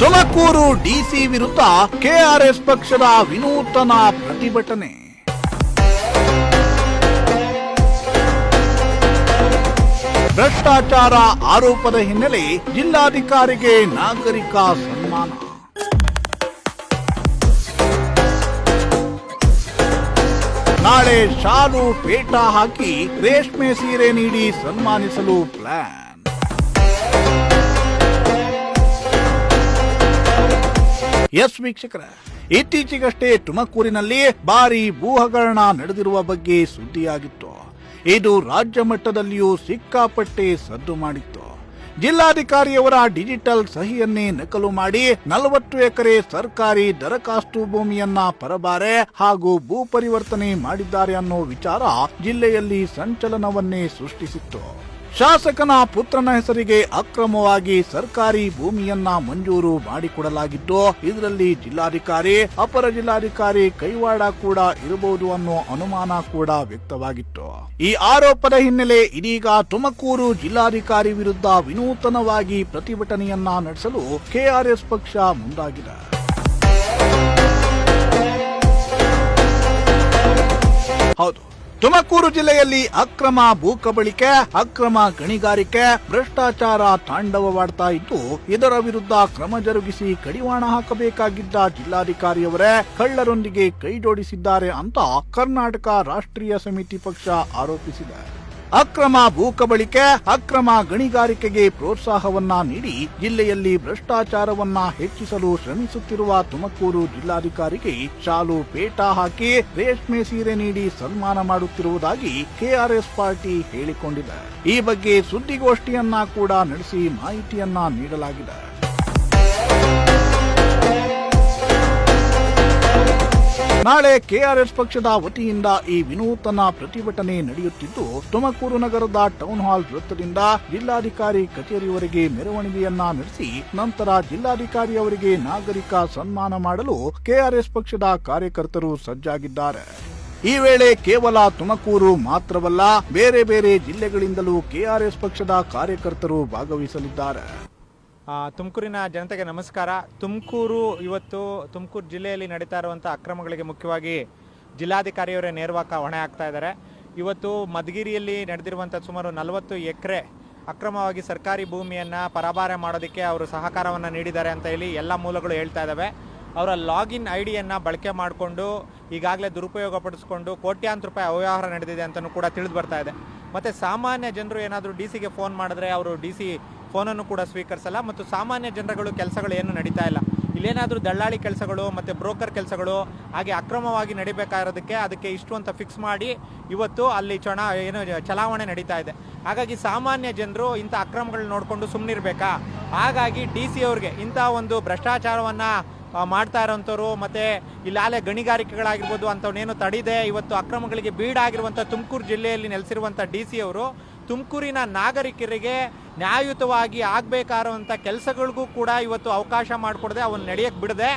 Tumakuru DC ವಿರುದ್ಧ KRS ಪಕ್ಷದ ವಿನೂತನ ಪ್ರತಿಭಟನೆ. ಭ್ರಷ್ಟಾಚಾರ ಆರೋಪದ ಹಿನ್ನೆಲೆ ಜಿಲ್ಲಾಧಿಕಾರಿಗೆ ನಾಗರಿಕ ಸನ್ಮಾನ. ನಾಳೆ ಶಾಲು ಪೇಟ ಹಾಕಿ ರೇಷ್ಮೆ ಸೀರೆ ನೀಡಿ ಸನ್ಮಾನಿಸಲು ಪ್ಲಾನ್. ಎಸ್ ವೀಕ್ಷಕರ, ಇತ್ತೀಚೆಗಷ್ಟೇ ತುಮಕೂರಿನಲ್ಲಿ ಭಾರಿ ಭೂ ಹಗರಣ ನಡೆದಿರುವ ಬಗ್ಗೆ ಸುದ್ದಿಯಾಗಿತ್ತು. ಇದು ರಾಜ್ಯ ಮಟ್ಟದಲ್ಲಿಯೂ ಸಿಕ್ಕಾಪಟ್ಟೆ ಸದ್ದು ಮಾಡಿತ್ತು. ಜಿಲ್ಲಾಧಿಕಾರಿಯವರ ಡಿಜಿಟಲ್ ಸಹಿಯನ್ನೇ ನಕಲು ಮಾಡಿ ನಲವತ್ತು ಎಕರೆ ಸರ್ಕಾರಿ ದರಖಾಸ್ತು ಭೂಮಿಯನ್ನ ಪರಬಾರೆ ಹಾಗೂ ಭೂ ಪರಿವರ್ತನೆ ಮಾಡಿದ್ದಾರೆ ಅನ್ನೋ ವಿಚಾರ ಜಿಲ್ಲೆಯಲ್ಲಿ ಸಂಚಲನವನ್ನೇ ಸೃಷ್ಟಿಸಿತ್ತು. ಶಾಸಕನ ಪುತ್ರನ ಹೆಸರಿಗೆ ಅಕ್ರಮವಾಗಿ ಸರ್ಕಾರಿ ಭೂಮಿಯನ್ನ ಮಂಜೂರು ಮಾಡಿಕೊಡಲಾಗಿದ್ದು, ಇದರಲ್ಲಿ ಜಿಲ್ಲಾಧಿಕಾರಿ, ಅಪರ ಜಿಲ್ಲಾಧಿಕಾರಿ ಕೈವಾಡ ಕೂಡ ಇರಬಹುದು ಅನ್ನೋ ಅನುಮಾನ ಕೂಡ ವ್ಯಕ್ತವಾಗಿತ್ತು. ಈ ಆರೋಪದ ಹಿನ್ನೆಲೆ ಇದೀಗ ತುಮಕೂರು ಜಿಲ್ಲಾಧಿಕಾರಿ ವಿರುದ್ಧ ವಿನೂತನವಾಗಿ ಪ್ರತಿಭಟನೆಯನ್ನ ನಡೆಸಲು ಕೆಆರ್ಎಸ್ ಪಕ್ಷ ಮುಂದಾಗಿದೆ. ಹೌದು. ತುಮಕೂರು ಜಿಲ್ಲೆಯಲ್ಲಿ ಅಕ್ರಮ ಭೂ ಕಬಳಿಕೆ ಅಕ್ರಮ ಗಣಿಗಾರಿಕೆ, ಭ್ರಷ್ಟಾಚಾರ ತಾಂಡವವಾಡ್ತಾ ಇದ್ದು, ಇದರ ವಿರುದ್ಧ ಕ್ರಮ ಜರುಗಿಸಿ ಕಡಿವಾಣ ಹಾಕಬೇಕಾಗಿದ್ದ ಜಿಲ್ಲಾಧಿಕಾರಿಯವರೇ ಕಳ್ಳರೊಂದಿಗೆ ಕೈಜೋಡಿಸಿದ್ದಾರೆ ಅಂತ ಕರ್ನಾಟಕ ರಾಷ್ಟ್ರೀಯ ಸಮಿತಿ ಪಕ್ಷ ಆರೋಪಿಸಿದೆ. ಅಕ್ರಮ ಭೂ ಕಬಳಿಕೆ ಅಕ್ರಮ ಗಣಿಗಾರಿಕೆಗೆ ಪ್ರೋತ್ಸಾಹವನ್ನ ನೀಡಿ ಜಿಲ್ಲೆಯಲ್ಲಿ ಭ್ರಷ್ಟಾಚಾರವನ್ನ ಹೆಚ್ಚಿಸಲು ಶ್ರಮಿಸುತ್ತಿರುವ ತುಮಕೂರು ಜಿಲ್ಲಾಧಿಕಾರಿಗೆ ಶಾಲು ಪೇಟ ಹಾಕಿ ರೇಷ್ಮೆ ಸೀರೆ ನೀಡಿ ಸನ್ಮಾನ ಮಾಡುತ್ತಿರುವುದಾಗಿ ಕೆಆರ್ಎಸ್ ಪಾರ್ಟಿ ಹೇಳಿಕೊಂಡಿದೆ. ಈ ಬಗ್ಗೆ ಸುದ್ದಿಗೋಷ್ಠಿಯನ್ನ ಕೂಡ ನಡೆಸಿ ಮಾಹಿತಿಯನ್ನ ನೀಡಲಾಗಿದೆ. ನಾಳೆ ಕೆಆರ್ಎಸ್ ಪಕ್ಷದ ವತಿಯಿಂದ ಈ ವಿನೂತನ ಪ್ರತಿಭಟನೆ ನಡೆಯುತ್ತಿದ್ದು, ತುಮಕೂರು ನಗರದ ಟೌನ್ ಹಾಲ್ ವೃತ್ತದಿಂದ ಜಿಲ್ಲಾಧಿಕಾರಿ ಕಚೇರಿವರೆಗೆ ಮೆರವಣಿಗೆಯನ್ನ ನಡೆಸಿ, ನಂತರ ಜಿಲ್ಲಾಧಿಕಾರಿ ಅವರಿಗೆ ನಾಗರಿಕ ಸನ್ಮಾನ ಮಾಡಲು ಕೆಆರ್ಎಸ್ ಪಕ್ಷದ ಕಾರ್ಯಕರ್ತರು ಸಜ್ಜಾಗಿದ್ದಾರೆ. ಈ ವೇಳೆ ಕೇವಲ ತುಮಕೂರು ಮಾತ್ರವಲ್ಲ, ಬೇರೆ ಬೇರೆ ಜಿಲ್ಲೆಗಳಿಂದಲೂ ಕೆಆರ್ಎಸ್ ಪಕ್ಷದ ಕಾರ್ಯಕರ್ತರು ಭಾಗವಹಿಸಲಿದ್ದಾರೆ. ತುಮಕೂರಿನ ಜನತೆಗೆ ನಮಸ್ಕಾರ. ತುಮಕೂರು ಇವತ್ತು ತುಮಕೂರು ಜಿಲ್ಲೆಯಲ್ಲಿ ನಡೀತಾ ಇರುವಂಥ ಅಕ್ರಮಗಳಿಗೆ ಮುಖ್ಯವಾಗಿ ಜಿಲ್ಲಾಧಿಕಾರಿಯವರೇ ನೇರವಾಗಿ ಹೊಣೆ ಆಗ್ತಾ ಇದ್ದಾರೆ. ಇವತ್ತು ಮಧುಗಿರಿಯಲ್ಲಿ ನಡೆದಿರುವಂಥ ಸುಮಾರು ನಲವತ್ತು ಎಕರೆ ಅಕ್ರಮವಾಗಿ ಸರ್ಕಾರಿ ಭೂಮಿಯನ್ನು ಪರಭಾರೆ ಮಾಡೋದಕ್ಕೆ ಅವರು ಸಹಕಾರವನ್ನು ನೀಡಿದ್ದಾರೆ ಅಂತ ಹೇಳಿ ಎಲ್ಲ ಮೂಲಗಳು ಹೇಳ್ತಾ ಇದ್ದಾವೆ. ಅವರ ಲಾಗಿನ್ ಐ ಡಿಯನ್ನು ಬಳಕೆ ಮಾಡಿಕೊಂಡು ಈಗಾಗಲೇ ದುರುಪಯೋಗ ಪಡಿಸ್ಕೊಂಡು ಕೋಟ್ಯಾಂತರ ರೂಪಾಯಿ ಅವ್ಯವಹಾರ ನಡೆದಿದೆ ಅಂತಲೂ ಕೂಡ ತಿಳಿದು ಬರ್ತಾ ಇದೆ. ಮತ್ತು ಸಾಮಾನ್ಯ ಜನರು ಏನಾದರೂ ಡಿ ಸಿಗೆ ಫೋನ್ ಮಾಡಿದ್ರೆ ಅವರು ಡಿ ಸಿ ಫೋನನ್ನು ಕೂಡ ಸ್ವೀಕರಿಸಲ್ಲ ಮತ್ತು ಸಾಮಾನ್ಯ ಜನರುಗಳು ಕೆಲಸಗಳು ಏನು ನಡೀತಾ ಇಲ್ಲ. ಇಲ್ಲೇನಾದರೂ ದಳ್ಳಾಳಿ ಕೆಲಸಗಳು ಮತ್ತು ಬ್ರೋಕರ್ ಕೆಲಸಗಳು ಹಾಗೆ ಅಕ್ರಮವಾಗಿ ನಡಿಬೇಕಾಗಿರೋದಕ್ಕೆ ಅದಕ್ಕೆ ಇಷ್ಟು ಅಂತ ಫಿಕ್ಸ್ ಮಾಡಿ ಇವತ್ತು ಅಲ್ಲಿ ಚಣ ಏನು ಚಲಾವಣೆ ನಡೀತಾ ಇದೆ. ಹಾಗಾಗಿ ಸಾಮಾನ್ಯ ಜನರು ಇಂಥ ಅಕ್ರಮಗಳನ್ನ ನೋಡಿಕೊಂಡು ಸುಮ್ಮನಿರ್ಬೇಕಾ ಹಾಗಾಗಿ ಡಿ ಸಿ ಅವ್ರಿಗೆ ಇಂಥ ಒಂದು ಭ್ರಷ್ಟಾಚಾರವನ್ನು ಮಾಡ್ತಾ ಇರೋಂಥವ್ರು ಮತ್ತು ಇಲ್ಲಾಲೆ ಗಣಿಗಾರಿಕೆಗಳಾಗಿರ್ಬೋದು ಅಂಥವನ್ನೇನು ತಡಿದೆ ಇವತ್ತು ಅಕ್ರಮಗಳಿಗೆ ಬೀಡಾಗಿರುವಂಥ ತುಮಕೂರು ಜಿಲ್ಲೆಯಲ್ಲಿ ನೆಲೆಸಿರುವಂಥ ಡಿ ಸಿ ಅವರು ತುಮಕೂರಿನ ನಾಗರಿಕರಿಗೆ ನ್ಯಾಯಯುತವಾಗಿ ಆಗಬೇಕಾದಂಥ ಕೆಲಸಗಳಿಗೂ ಕೂಡ ಇವತ್ತು ಅವಕಾಶ ಮಾಡಿಕೊಡದೆ ಅವನ್ನ ನಡೆಯಕ್ಕೆ ಬಿಡದೆ.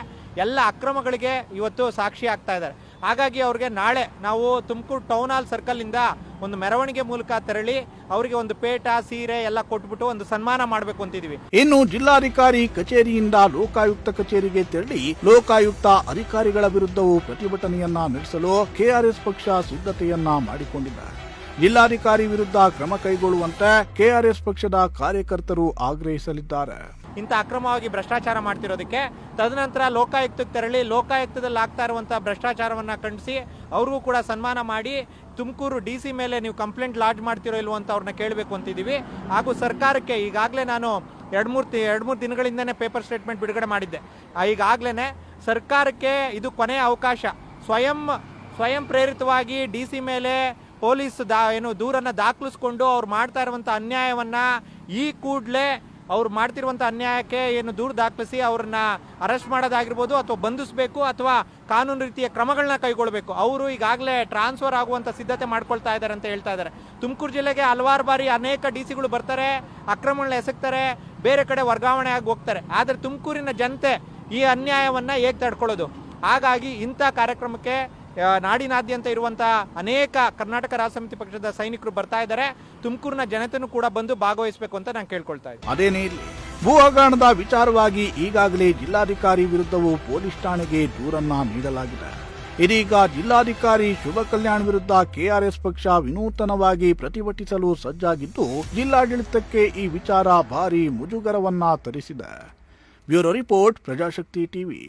ಎಲ್ಲ ಅಕ್ರಮಗಳಿಗೆ ಇವತ್ತು ಸಾಕ್ಷಿ ಆಗ್ತಾ ಇದ್ದಾರೆ. ಹಾಗಾಗಿ ಅವ್ರಿಗೆ ನಾಳೆ ನಾವು ತುಮಕೂರು ಟೌನ್ ಹಾಲ್ ಸರ್ಕಲಿಂದ ಒಂದು ಮೆರವಣಿಗೆ ಮೂಲಕ ತೆರಳಿ ಅವರಿಗೆ ಒಂದು ಪೇಟ, ಸೀರೆ ಎಲ್ಲ ಕೊಟ್ಬಿಟ್ಟು ಒಂದು ಸನ್ಮಾನ ಮಾಡಬೇಕು ಅಂತಿದ್ದೀವಿ ಇನ್ನು ಜಿಲ್ಲಾಧಿಕಾರಿ ಕಚೇರಿಯಿಂದ ಲೋಕಾಯುಕ್ತ ಕಚೇರಿಗೆ ತೆರಳಿ ಲೋಕಾಯುಕ್ತ ಅಧಿಕಾರಿಗಳ ವಿರುದ್ಧವೂ ಪ್ರತಿಭಟನೆಯನ್ನ ನಡೆಸಲು ಕೆಆರ್ಎಸ್ ಪಕ್ಷ ಸಿದ್ಧತೆಯನ್ನ ಮಾಡಿಕೊಂಡಿದೆ ಜಿಲ್ಲಾಧಿಕಾರಿ ವಿರುದ್ಧ ಕ್ರಮ ಕೈಗೊಳ್ಳುವಂತೆ ಕೆಆರ್ಎಸ್ ಪಕ್ಷದ ಕಾರ್ಯಕರ್ತರು ಆಗ್ರಹಿಸಲಿದ್ದಾರೆ. ಇಂಥ ಅಕ್ರಮವಾಗಿ ಭ್ರಷ್ಟಾಚಾರ ಮಾಡ್ತಿರೋದಕ್ಕೆ ತದನಂತರ ಲೋಕಾಯುಕ್ತಕ್ಕೆ ತೆರಳಿ ಲೋಕಾಯುಕ್ತದಲ್ಲಿ ಆಗ್ತಾ ಇರುವಂಥ ಭ್ರಷ್ಟಾಚಾರವನ್ನು ಖಂಡಿಸಿ ಅವ್ರಿಗೂ ಕೂಡ ಸನ್ಮಾನ ಮಾಡಿ ತುಮಕೂರು ಡಿ ಸಿ ಮೇಲೆ ನೀವು ಕಂಪ್ಲೇಂಟ್ ಲಾಡ್ಜ್ ಮಾಡ್ತಿರೋ ಇಲ್ವೋ ಅಂತ ಅವ್ರನ್ನ ಕೇಳಬೇಕು ಅಂತಿದ್ದೀವಿ. ಹಾಗೂ ಸರ್ಕಾರಕ್ಕೆ ಈಗಾಗಲೇ ನಾನು ಎರಡು ಮೂರು ತಿ, ಎರಡು ಮೂರು ದಿನಗಳಿಂದನೇ ಪೇಪರ್ ಸ್ಟೇಟ್ಮೆಂಟ್ ಬಿಡುಗಡೆ ಮಾಡಿದ್ದೆ. ಈಗಾಗಲೇ ಸರ್ಕಾರಕ್ಕೆ ಇದು ಕೊನೆಯ ಅವಕಾಶ. ಸ್ವಯಂ ಸ್ವಯಂ ಪ್ರೇರಿತವಾಗಿ ಡಿ ಸಿ ಮೇಲೆ ಪೊಲೀಸ್ ದಾ ಏನು ದೂರನ್ನು ದಾಖಲಿಸ್ಕೊಂಡು ಅವ್ರು ಮಾಡ್ತಾ ಇರುವಂಥ ಅನ್ಯಾಯವನ್ನು ಈ ಕೂಡಲೇ ಅವ್ರು ಮಾಡ್ತಿರುವಂಥ ಅನ್ಯಾಯಕ್ಕೆ ಏನು ದೂರು ದಾಖಲಿಸಿ ಅವ್ರನ್ನ ಅರೆಸ್ಟ್ ಮಾಡೋದಾಗಿರ್ಬೋದು ಅಥವಾ ಬಂಧಿಸಬೇಕು ಅಥವಾ ಕಾನೂನು ರೀತಿಯ ಕ್ರಮಗಳನ್ನ ಕೈಗೊಳ್ಳಬೇಕು ಅವರು ಈಗಾಗಲೇ ಟ್ರಾನ್ಸ್ಫರ್ ಆಗುವಂಥ ಸಿದ್ಧತೆ ಮಾಡ್ಕೊಳ್ತಾ ಇದ್ದಾರೆ ಅಂತ ಹೇಳ್ತಾ ಇದ್ದಾರೆ. ತುಮಕೂರು ಜಿಲ್ಲೆಗೆ ಹಲವಾರು ಬಾರಿ ಅನೇಕ ಡಿ ಸಿಗಳು ಬರ್ತಾರೆ, ಅಕ್ರಮಗಳನ್ನ ಎಸಗ್ತಾರೆ, ಬೇರೆ ಕಡೆ ವರ್ಗಾವಣೆ ಆಗಿ ಹೋಗ್ತಾರೆ. ಆದರೆ ತುಮಕೂರಿನ ಜನತೆ ಈ ಅನ್ಯಾಯವನ್ನು ಹೇಗೆ ತಡ್ಕೊಳ್ಳೋದು? ಹಾಗಾಗಿ ಇಂಥ ಕಾರ್ಯಕ್ರಮಕ್ಕೆ ನಾಡಿನಾದ್ಯಂತ ಇರುವಂಥ ಅನೇಕ ಕರ್ನಾಟಕ ರಾಜ್ಯ ಸಮಿತಿ ಪಕ್ಷದ ಸೈನಿಕರು ಬರ್ತಾ ಇದ್ದಾರೆ. ತುಮಕೂರಿನ ಜನತೆನೂ ಕೂಡ ಬಂದು ಭಾಗವಹಿಸಬೇಕು ಅಂತ ನಾನು ಕೇಳ್ಕೊಳ್ತಾ ಇದ್ದೀನಿ. ಅದೇನೇ ಭೂ ಹಗರಣದ ವಿಚಾರವಾಗಿ ಈಗಾಗಲೇ ಜಿಲ್ಲಾಧಿಕಾರಿ ವಿರುದ್ಧವೂ ಪೊಲೀಸ್ ಠಾಣೆಗೆ ದೂರನ್ನ ನೀಡಲಾಗಿದೆ. ಇದೀಗ ಜಿಲ್ಲಾಧಿಕಾರಿ ಶುಭ ಕಲ್ಯಾಣ್ ವಿರುದ್ಧ ಕೆಆರ್ಎಸ್ ಪಕ್ಷ ವಿನೂತನವಾಗಿ ಪ್ರತಿಭಟಿಸಲು ಸಜ್ಜಾಗಿದ್ದು, ಜಿಲ್ಲಾಡಳಿತಕ್ಕೆ ಈ ವಿಚಾರ ಭಾರಿ ಮುಜುಗರವನ್ನ ತರಿಸಿದೆ. Bureau report Prajashakti TV.